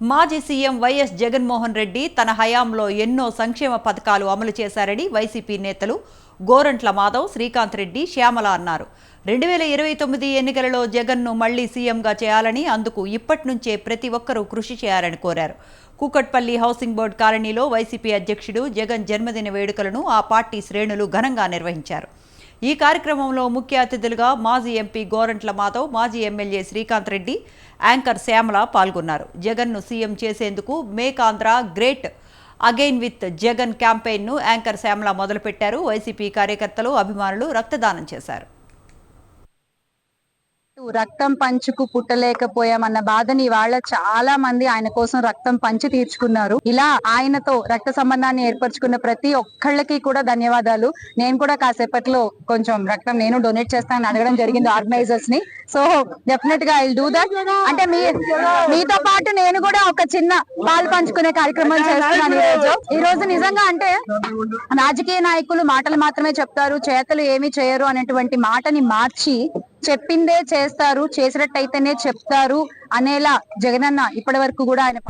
మాజీ CM YS Jaganmohan Reddy తన హయాంలో ఎన్నో సంక్షేమ పథకాలు అమలు చేశారని వైసీపీ నేతలు గోరంట్ల మాధవ్ శ్రీకాంత్ రెడ్డి శ్యామల అన్నారు. రెండు వేల ఇరవై తొమ్మిది ఎన్నికలలో జగన్ను మళ్ళీ సీఎంగా చేయాలని అందుకు ఇప్పటి నుంచే ప్రతి ఒక్కరూ కృషి చేయాలని కోరారు. కూకట్పల్లి హౌసింగ్ బోర్డు కాలనీలో వైసీపీ అధ్యక్షుడు జగన్ జన్మదిన వేడుకలను ఆ పార్టీ శ్రేణులు ఘనంగా నిర్వహించారు. ఈ కార్యక్రమంలో ముఖ్య అతిథులుగా మాజీ ఎంపీ గోరంట్ల మాధవ్ మాజీ ఎమ్మెల్యే శ్రీకాంత్ రెడ్డి యాంకర్ శ్యామల పాల్గొన్నారు. జగన్ను సీఎం చేసేందుకు make Andhra great again with Jagan క్యాంపెయిన్ను anchor Shyamala మొదలుపెట్టారు. వైసీపీ కార్యకర్తలు అభిమానులు రక్తదానం చేశారు. రక్తం పంచుకు పుట్టలేకపోయామన్న బాధని వాళ్ళ చాలా మంది ఆయన కోసం రక్తం పంచి తీర్చుకున్నారు. ఇలా ఆయనతో రక్త సంబంధాన్ని ఏర్పరచుకున్న ప్రతి ఒక్కళ్ళకి కూడా ధన్యవాదాలు. నేను కూడా కాసేపట్లో కొంచెం రక్తం నేను డొనేట్ చేస్తానని అడగడం జరిగింది ఆర్గనైజర్స్ని. సో డెఫినెట్గా ఐ డూ దట్. అంటే మీ మీతో పాటు నేను కూడా ఒక చిన్న పాలు పంచుకునే కార్యక్రమం చేస్తున్నాను ఈ రోజు. ఈ రోజు నిజంగా అంటే రాజకీయ నాయకులు మాటలు మాత్రమే చెప్తారు చేతలు ఏమి చేయరు అనేటువంటి మాటని మార్చి చెప్పిందే చేస్తారు చేసినట్టయితేనే చెప్తారు అనేలా జగనన్న ఇప్పటి వరకు కూడా ఆయన